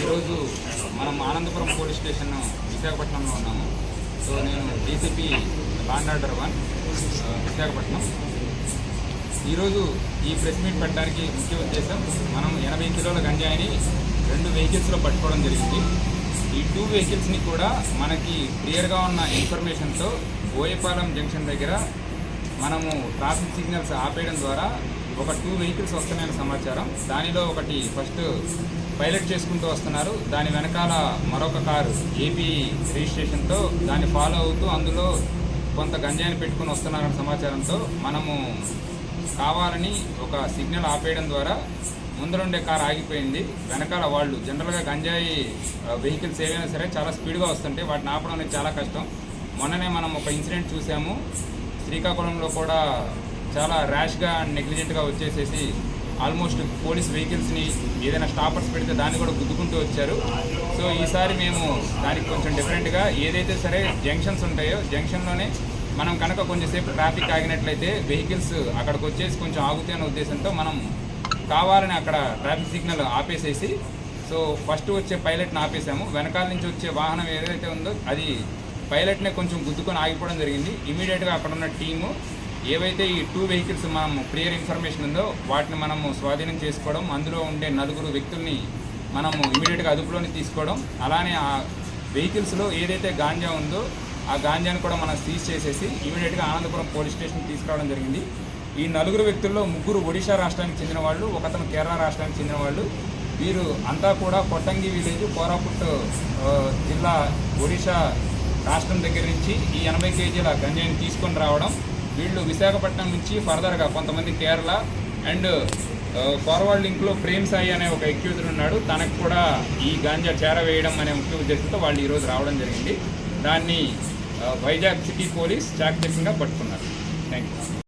ఈరోజు మనం Anandapuram police station విశాఖపట్నంలో ఉన్నాము. సో నేను DCP law and order one Visakhapatnam. ఈరోజు ఈ ప్రెస్ మీట్ పెట్టడానికి ముఖ్య ఉద్దేశం మనం ఎనభై కిలోల గంజాయిని రెండు వెహికల్స్లో పట్టుకోవడం జరిగింది. ఈ టూ వెహికల్స్ని కూడా మనకి క్లియర్గా ఉన్న ఇన్ఫర్మేషన్తో బోయపాలెం జంక్షన్ దగ్గర మనము ట్రాఫిక్ సిగ్నల్స్ ఆపేయడం ద్వారా ఒక టూ వెహికల్స్ వస్తున్నాయని సమాచారం. దానిలో ఒకటి ఫస్ట్ పైలట్ చేసుకుంటూ వస్తున్నారు. దాని వెనకాల మరొక కారు ఏపీ రిజిస్ట్రేషన్తో దాన్ని ఫాలో అవుతూ అందులో కొంత గంజాయిని పెట్టుకుని వస్తున్నారన్న సమాచారంతో మనము కావాలని ఒక సిగ్నల్ ఆపేయడం ద్వారా ముందరుండే కారు ఆగిపోయింది. వెనకాల వాళ్ళు జనరల్గా గంజాయి వెహికల్స్ ఏవైనా సరే చాలా స్పీడ్గా వస్తుంటే వాటిని ఆపడం అనేది చాలా కష్టం. మొన్ననే మనం ఒక ఇన్సిడెంట్ చూసాము. శ్రీకాకుళంలో కూడా చాలా ర్యాష్గా అండ్ నెగ్లిజెంట్గా వచ్చేసేసి ఆల్మోస్ట్ పోలీస్ వెహికల్స్ని ఏదైనా స్టాపర్స్ పెడితే దాన్ని కూడా గుద్దుకుంటూ వచ్చారు. సో ఈసారి మేము దానికి కొంచెం డిఫరెంట్గా ఏదైతే సరే జంక్షన్స్ ఉంటాయో జంక్షన్లోనే మనం కనుక కొంచెంసేపు ట్రాఫిక్ ఆగినట్లయితే వెహికల్స్ అక్కడికి వచ్చేసి కొంచెం ఆగుతాయి అనే ఉద్దేశంతో మనం కావాలని అక్కడ ట్రాఫిక్ సిగ్నల్ ఆపేసేసి సో ఫస్ట్ వచ్చే పైలట్ని ఆపేసాము. వెనకాల నుంచి వచ్చే వాహనం ఏదైతే ఉందో అది పైలట్నే కొంచెం గుద్దుకొని ఆగిపోవడం జరిగింది. ఇమీడియట్గా అక్కడ ఉన్న టీము ఏవైతే ఈ టూ వెహికల్స్ మనం క్లియర్ ఇన్ఫర్మేషన్ ఉందో వాటిని మనము స్వాధీనం చేసుకోవడం అందులో ఉండే నలుగురు వ్యక్తుల్ని మనము ఇమీడియట్గా అదుపులోని తీసుకోవడం అలానే ఆ వెహికల్స్లో ఏదైతే గాంజా ఉందో ఆ గాంజాను కూడా మనం సీజ్ చేసేసి ఇమీడియట్గా ఆనందపురం పోలీస్ స్టేషన్ తీసుకురావడం జరిగింది. ఈ నలుగురు వ్యక్తుల్లో ముగ్గురు ఒడిషా రాష్ట్రానికి చెందిన వాళ్ళు ఒకతను కేరళ రాష్ట్రానికి చెందిన వాళ్ళు. వీరు అంతా కూడా కొట్టంగి విలేజ్ కోరాపుట్ జిల్లా ఒడిషా రాష్ట్రం దగ్గర నుంచి ఈ ఎనభై కేజీల గంజాయిని తీసుకొని రావడం వీళ్ళు విశాఖపట్నం నుంచి ఫర్దర్గా కొంతమంది కేరళ అండ్ ఫార్వర్డ్ లింక్లో ప్రేమ్ సాయి అనే ఒక ఎక్యూజర్ ఉన్నాడు. తనకు కూడా ఈ గాంజా చేరవేయడం అనే ముఖ్య ఉద్దేశంతో వాళ్ళు ఈరోజు రావడం జరిగింది. దాన్ని వైజాగ్ సిటీ పోలీస్ చాకచక్యంగా పట్టుకున్నారు. Thank you